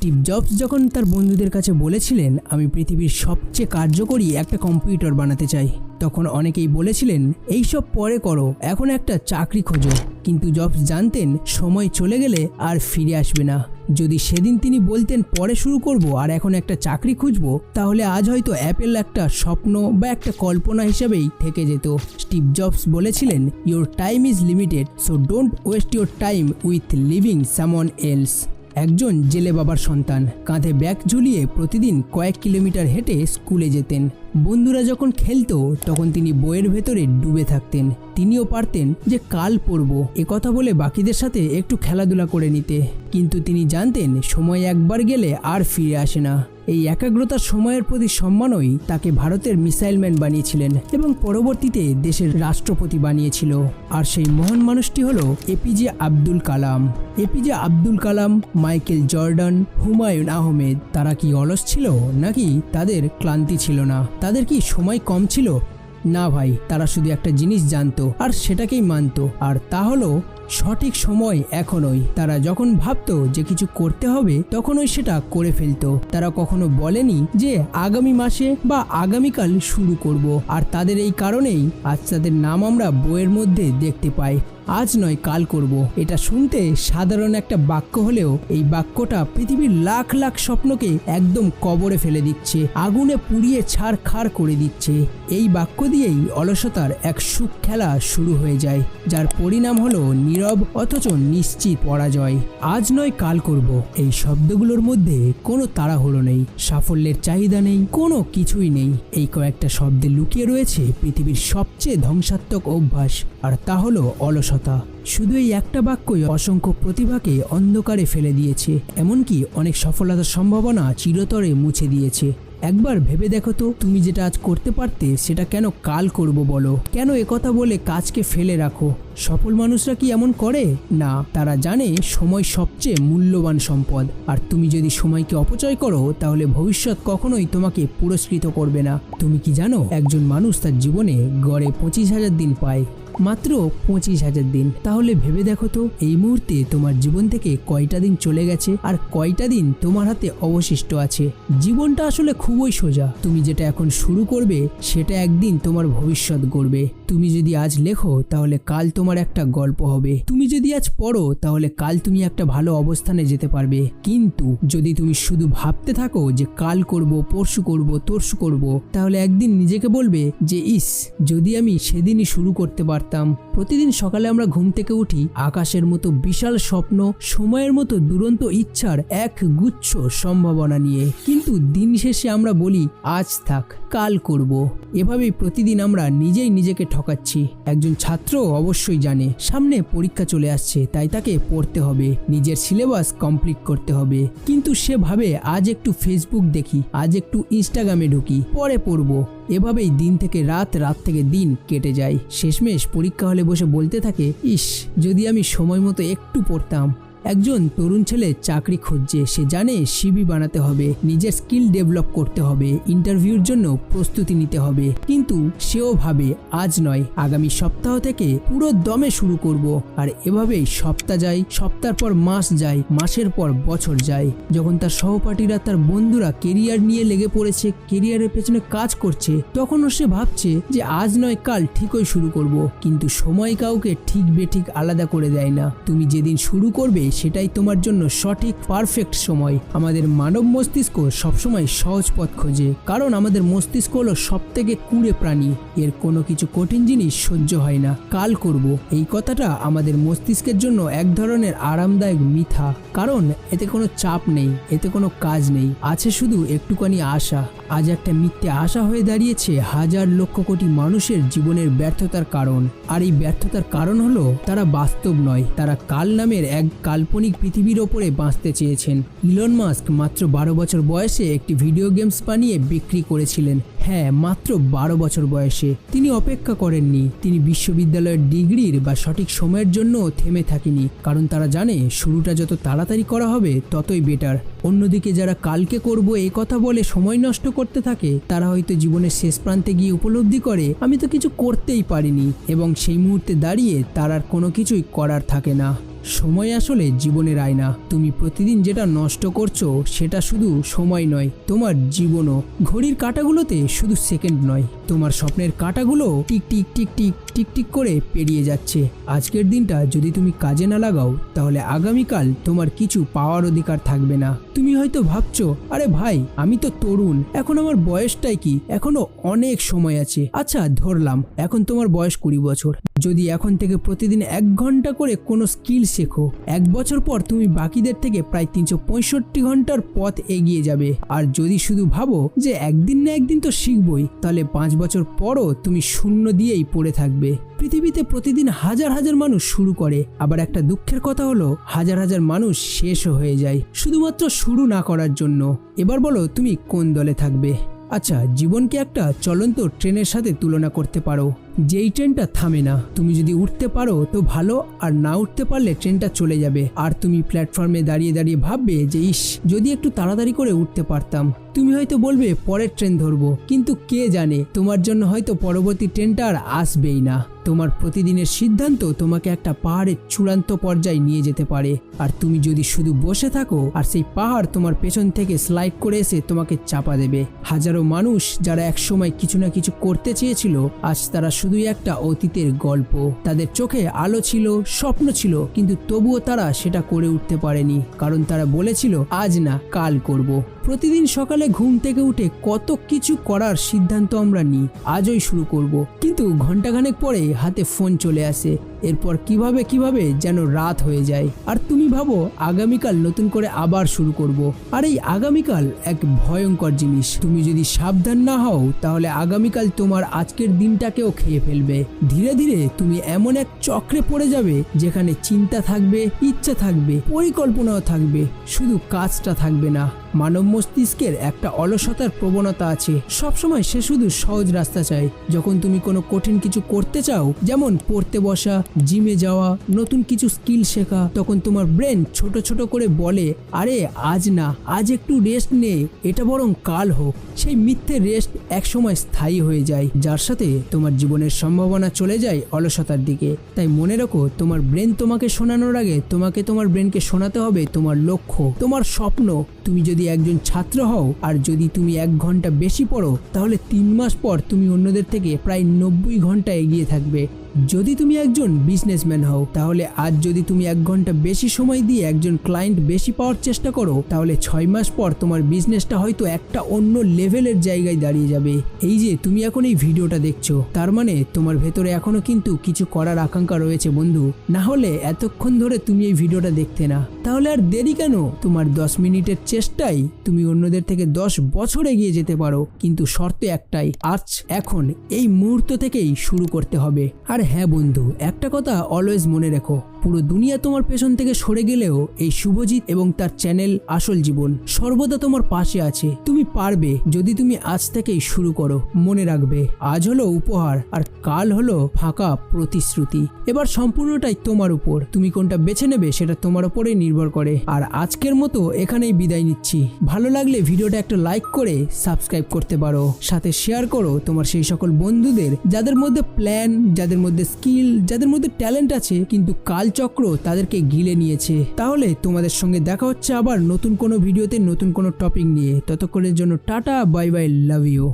Steve jobs যখন তার বন্ধুদের কাছে বলেছিলেন, আমি পৃথিবীর সবচেয়ে কার্যকরী একটা কম্পিউটার বানাতে চাই, তখন অনেকেই বলেছিলেন এইসব পরে করো, এখন একটা চাকরি খোঁজো। কিন্তু জবস জানতেন, সময় চলে গেলে আর ফিরে আসবে না। যদি সেদিন তিনি বলতেন, পরে শুরু করব আর এখন একটা চাকরি খুঁজবো, তাহলে আজ হয়তো অ্যাপেল একটা স্বপ্ন বা একটা কল্পনা হিসেবেই থেকে যেত। স্টিভ জবস বলেছিলেন your time is limited so don't waste your time with living someone else একজন জেলে বাবার সন্তান। কাঁধে ব্যাগ ঝুলিয়ে প্রতিদিন কয়েক কিলোমিটার হেঁটে স্কুলে যেতেন। বন্ধুরা যখন খেলতো, তখন তিনি বইয়ের ভেতরে ডুবে থাকতেন। তিনিও পারতেন যে কাল পড়ব। কথা বলে বাকিদের সাথে একটু খেলাধুলা করে নিতে। কিন্তু তিনি জানতেন, সময় একবার গেলে আর ফিরে আসে না। এই একাগ্রতার সময়ের প্রতি সম্মানই তাকে ভারতের মিসাইলম্যান বানিয়েছিলেন এবং পরবর্তীতে দেশের রাষ্ট্রপতি বানিয়েছিল। আর সেই মহান মানুষটি হল APJ Abdul Kalam. APJ Abdul Kalam, Michael Jordan, Humayun Ahmed, তারা কি অলস ছিল নাকি তাদের ক্লান্তি ছিল না? তাদের কি সময় কম ছিল? না ভাই, তারা শুধু একটা জিনিস জানতো আর সেটাকেই মানত। আর তা হলো সঠিক সময় এখনই। তারা যখন ভাবতো যে কিছু করতে হবে, তখনই সেটা করে ফেলতো। তারা কখনো বলেনি যে আগামী মাসে বা আগামীকাল শুরু করব। আর তাদের এই কারণেই আজ তাদের নাম আমরা বইয়ের মধ্যে দেখতে পাই। আজ নয়, কাল করব। এটা শুনতে সাধারণ একটা বাক্য হলেও এই বাক্যটা পৃথিবীর লাখ লাখ স্বপ্নকে একদম কবরে ফেলে দিচ্ছে। আগুনে পুড়িয়ে ছাড় খাড় করে দিচ্ছে। এই বাক্য দিয়েই অলসতার এক সুখ খেলা শুরু হয়ে যায়, যার পরিণাম হলো নীরব অথচ নিশ্চিত পরাজয়। আজ নয় কাল করব। এই শব্দগুলোর মধ্যে কোনো তাড়াহুড়ো নেই, সাফল্যের চাহিদা নেই, কোনো কিছুই নেই। এই কয়েকটা শব্দে লুকিয়ে রয়েছে পৃথিবীর সবচেয়ে ধ্বংসাত্মক অভ্যাস, আর তা হলো অলসতা। শুধু এই একটা বাক্যই অসংখ্য প্রতিভাকে অন্ধকারে ফেলে দিয়েছে, এমনকি অনেক সফলতার সম্ভাবনা চিরতরে মুছে দিয়েছে। একবার ভেবে দেখো তো, তুমি যেটা আজ করতে পারতে, সেটা কেন কাল করব বলো? কেন একথা বলে কাজকে ফেলে রাখো? সফল মানুষরা কি এমন করে? না, তারা জানে সময় সবচেয়ে মূল্যবান সম্পদ। আর তুমি যদি সময়কে অপচয় করো, তাহলে ভবিষ্যৎ কখনোই তোমাকে পুরস্কৃত করবে না। তুমি কি জানো, একজন মানুষ তার জীবনে গড়ে পঁচিশ হাজার দিন পায়। মাত্র পঁচিশ হাজার দিন। তাহলে ভেবে দেখো তো, এই মুহূর্তে তোমার জীবন থেকে কয়টা দিন চলে গেছে আর কয়টা দিন তোমার হাতে অবশিষ্ট আছে। জীবনটা আসলে খুবই সোজা। তুমি যেটা এখন শুরু করবে, সেটা একদিন তোমার ভবিষ্যৎ গড়বে। তুমি যদি আজ লেখো, তাহলে কাল তোমার একটা গল্প হবে। তুমি যদি আজ পড়ো, তাহলে কাল তুমি একটা ভালো অবস্থানে যেতে পারবে। কিন্তু যদি তুমি শুধু ভাবতে থাকো যে কাল করব, পরশু করব, তরশু করব, তাহলে একদিন নিজেকে বলবে যে, ইস, যদি আমি সেদিনই শুরু করতে পারতাম প্রতিদিন সকালে আমরা ঘুম থেকে উঠি, আকাশের মতো বিশাল স্বপ্ন, সময়ের মতো দুরন্ত ইচ্ছার এক গুচ্ছ সম্ভাবনা নিয়ে। কিন্তু দিন শেষে আমরা বলি, আজ থাক, কাল করব। এভাবেই প্রতিদিন আমরা নিজেই নিজেকে ঠকাচ্ছি। একজন ছাত্র অবশ্যই জানে, সামনে পরীক্ষা চলে আসছে, তাই তাকে পড়তে হবে, নিজের সিলেবাস কমপ্লিট করতে হবে। কিন্তু সে ভাবে আজ একটু ফেসবুক দেখি, আজ একটু ইনস্টাগ্রামে ঢুকি, পরে পড়ব। এভাবেই দিন থেকে রাত রাত থেকে দিন কেটে যায়। শেষমেশ পরীক্ষা হলে বসে বলতে থাকে, ইস, যদি আমি সময় মতো একটু পড়তাম। একজন তরুণ ছেলে চাকরি খুঁজছে। সে জানে সিবি বানাতে হবে, নিজের স্কিল ডেভেলপ করতে হবে, ইন্টারভিউর জন্য প্রস্তুতি নিতে হবে। কিন্তু সেও ভাবে, আজ নয়, আগামী সপ্তাহ থেকে পুরো দমে শুরু করব। আর এভাবেই সপ্তাহ যায়, সপ্তাহ পর মাস যায়, মাসের পর বছর যায়। যখন তার সহপাঠীরা, তার বন্ধুরা কেরিয়ার নিয়ে লেগে পড়েছে কেরিয়ারের পেছনে কাজ করছে, তখনও সে ভাবছে যে আজ নয়, কাল ঠিকই শুরু করব। কিন্তু সময় কাউকে ঠিক বেঠিক আলাদা করে দেয় না। তুমি যেদিন শুরু করবে সেটাই তোমার জন্য সঠিক পারফেক্ট সময়। আমাদের মানব মস্তিষ্ক সবসময় সহজ পথ খোঁজে, কারণ আমাদের মস্তিষ্ক হলো সব থেকে কুড়ে প্রাণী। এর কোনো কিছু কঠিন জিনিস সহ্য হয় না। কাল করব। এই কথাটা আমাদের মস্তিষ্কের জন্য এক ধরনের আরামদায়ক মিথা কারণ এতে কোনো চাপ নেই, এতে কোনো কাজ নেই। আছে শুধু একটুখানি আশা। আজ একটা মিথ্যে আশা হয়ে দাঁড়িয়েছে হাজার লক্ষ কোটি মানুষের জীবনের ব্যর্থতার কারণ। আর এই ব্যর্থতার কারণ হলো, তারা বাস্তব নয়, তারা কাল নামের এক কাল্পনিক পৃথিবীর ওপরে বাঁচতে চেয়েছেন। ইলন মাস্ক মাত্র বারো বছর বয়সে একটি ভিডিও গেমস বানিয়ে বিক্রি করেছিলেন। হ্যাঁ মাত্র বারো বছর বয়সে। তিনি অপেক্ষা করেননি। তিনি বিশ্ববিদ্যালয়ের ডিগ্রির বা সঠিক সময়ের জন্য থেমে থাকেনি। কারণ তারা জানে, শুরুটা যত তাড়াতাড়ি করা হবে, ততই বেটার অন্যদিকে যারা কালকে করব এই কথা বলে সময় নষ্ট করতে থাকে, তারা হয়তো জীবনের শেষ প্রান্তে গিয়ে উপলব্ধি করে, আমি তো কিছু করতেই পারিনি। এবং সেই মুহূর্তে দাঁড়িয়ে তার আর কোনো কিছুই করার থাকে না। সময় আসলে জীবনের আয়না। তুমি প্রতিদিন যেটা নষ্ট করছ, সেটা শুধু সময় নয়, তোমার জীবনও। ঘড়ির কাঁটাগুলোতে শুধু সেকেন্ড নয়। তোমার স্বপ্নের কাঁটাগুলো tick tick tick tick tick tick করে পেরিয়ে যাচ্ছে। আজকের দিনটা যদি তুমি কাজে না লাগাও, তাহলে আগামীকাল তোমার কিছু পাওয়ার অধিকার থাকবে না। তুমি হয়তো ভাবছ, আরে ভাই, আমি তো তরুণ, এখন আমার বয়সটাই কি? এখনও অনেক সময় আছে। আচ্ছা ধরলাম, এখন তোমার বয়স কুড়ি বছর। যদি এখন থেকে প্রতিদিন এক ঘণ্টা করে কোনো স্কিল শেখো, এক বছর পর তুমি বাকিদের থেকে প্রায় তিনশো পঁয়ষট্টি ঘণ্টার পথ এগিয়ে যাবে। আর যদি শুধু ভাবো যে একদিন না একদিন তো শিখবই, তাহলে পাঁচ বছর পরও তুমি শূন্য দিয়েই পড়ে থাকবে। পৃথিবীতে প্রতিদিন হাজার হাজার মানুষ শুরু করে। আবার একটা দুঃখের কথা হলো, হাজার হাজার মানুষ শেষও হয়ে যায়, শুধুমাত্র শুরু না করার জন্য। এবার বলো, তুমি কোন দলে থাকবে? আচ্ছা জীবনকে একটা চলন্ত ট্রেনের সাথে তুলনা করতে পারো। যেই ট্রেনটা থামে না, তুমি যদি উঠতে পারো তো ভালো, আর না উঠতে পারলে ট্রেনটা চলে যাবে। আর তুমি প্ল্যাটফর্মে দাঁড়িয়ে দাঁড়িয়ে ভাববে যে, ইস, যদি একটু তাড়াতাড়ি করে উঠতে পারতাম, তুমি হয়তো বলবে, পরের ট্রেন ধরবো। কিন্তু কে জানে, তোমার জন্য হয়তো পরবর্তী ট্রেনটা আর আসবেই না। তোমার প্রতিদিনের সিদ্ধান্ত তোমাকে একটা পাহাড়ের চূড়ান্ত পর্যায়ে নিয়ে যেতে পারে। আর তুমি যদি শুধু বসে থাকো, আর সেই পাহাড় তোমার পেছন থেকে স্লাইড করে এসে তোমাকে চাপা দেবে। হাজারো মানুষ যারা একসময় কিছু না কিছু করতে চেয়েছিল, আজ তারা শুধুই একটা অতীতের গল্প তাদের চোখে আলো ছিল, স্বপ্ন ছিল, কিন্তু তবুও তারা সেটা করে উঠতে পারেনি, কারণ তারা বলেছিল, আজ না, কাল করব। প্রতিদিন সকালে ঘুম থেকে উঠে কত কিছু করার সিদ্ধান্ত আমরা নিই, আজই শুরু করব। কিন্তু ঘন্টাখানেক পরে হাতে ফোন চলে আসে, এরপর কীভাবে কীভাবে যেন রাত হয়ে যায় আর তুমি ভাবো, আগামীকাল নতুন করে আবার শুরু করব। আর এই আগামীকাল এক ভয়ঙ্কর জিনিস তুমি যদি সাবধান না হও, তাহলে আগামীকাল তোমার আজকের দিনটাকেও খেয়ে ফেলবে ধীরে ধীরে তুমি এমন এক চক্রে পড়ে যাবে, যেখানে চিন্তা থাকবে, ইচ্ছা থাকবে, পরিকল্পনাও থাকবে, শুধু কাজটা থাকবে না মানব মস্তিষ্কের একটা অলসতার প্রবণতা আছে। সবসময় সে শুধু সহজ রাস্তা চায়। যখন তুমি কোনো কঠিন কিছু করতে চাও, যেমন পড়তে বসা, জিমে যাওয়া, নতুন কিছু স্কিল শেখা, তখন তোমার ব্রেন ছোট ছোট করে বলে, আরে, আজ না, আজ একটু রেস্ট নে, এটা বরং কাল হোক। সেই মিথ্যে রেস্ট একসময় স্থায়ী হয়ে যায়, যার সাথে তোমার জীবনের সম্ভাবনা চলে যায় অলসতার দিকে। তাই মনে রাখো, তোমার ব্রেন তোমাকে শোনানোর আগে তোমাকে তোমার ব্রেনকে শোনাতে হবে তোমার লক্ষ্য, তোমার স্বপ্ন। তুমি যদি একজন ছাত্র হও, আর যদি তুমি এক ঘণ্টা বেশি পড়ো, তাহলে তিন মাস পর তুমি অন্যদের থেকে প্রায় নব্বই ঘণ্টা এগিয়ে থাকবে। যদি তুমি একজন বিজনেসম্যান হও, তাহলে আজ যদি তুমি এক ঘণ্টা বেশি সময় দিয়ে একজন ক্লায়েন্ট বেশি পাওয়ার চেষ্টা করো, তাহলে ছয় মাস পর তোমার বিজনেসটা হয়তো একটা অন্য লেভেলের জায়গায় দাঁড়িয়ে যাবে। এই যে, তুমি এখন এই ভিডিওটা দেখছ, তার মানে তোমার ভেতরে এখনও কিন্তু কিছু করার আকাঙ্ক্ষা রয়েছে বন্ধু। না হলে এতক্ষণ ধরে তুমি এই ভিডিওটা দেখতে না। তাহলে আর দেরি কেন? তোমার দশ মিনিটের চেষ্টাই তুমি অন্যদের থেকে দশ বছর এগিয়ে যেতে পারো। কিন্তু শর্ত একটাই, আজ, এখন, এই মুহূর্ত থেকেই শুরু করতে হবে। আর হ্যাঁ বন্ধু, একটা কথা অলওয়েজ মনে রেখো। পুরো দুনিয়া তোমার পেছন থেকে সরে গেলেও এই শুভজিৎ এবং তার চ্যানেল আসল জীবন সর্বদা তোমার পাশে আছে। তুমি পারবে যদি তুমি আজ থেকেই শুরু করো। মনে রাখবে, আজ হলো উপহার আর কাল হলো ফাঁকা প্রতিশ্রুতি। এবার সম্পূর্ণটাই তোমার উপর। তুমি কোনটা বেছে নেবে সেটা তোমার উপরেই নির্ভর করে। আর আজকের মতো এখানেই বিদায় নিচ্ছি। ভালো লাগলে ভিডিওটা একটা লাইক করে সাবস্ক্রাইব করতে পারো। সাথে শেয়ার করো তোমার সেই সকল বন্ধুদের, যাদের মধ্যে প্ল্যান যাদের মধ্যে স্কিল, যাদের মধ্যে ট্যালেন্ট আছে, কিন্তু কালচক্র তাদেরকে গিলে নিয়েছে। তাহলে তোমাদের সঙ্গে দেখা হচ্ছে আবার নতুন কোনো ভিডিওতে নতুন কোনো টপিক নিয়ে। ততক্ষণের জন্য tata, bye bye love you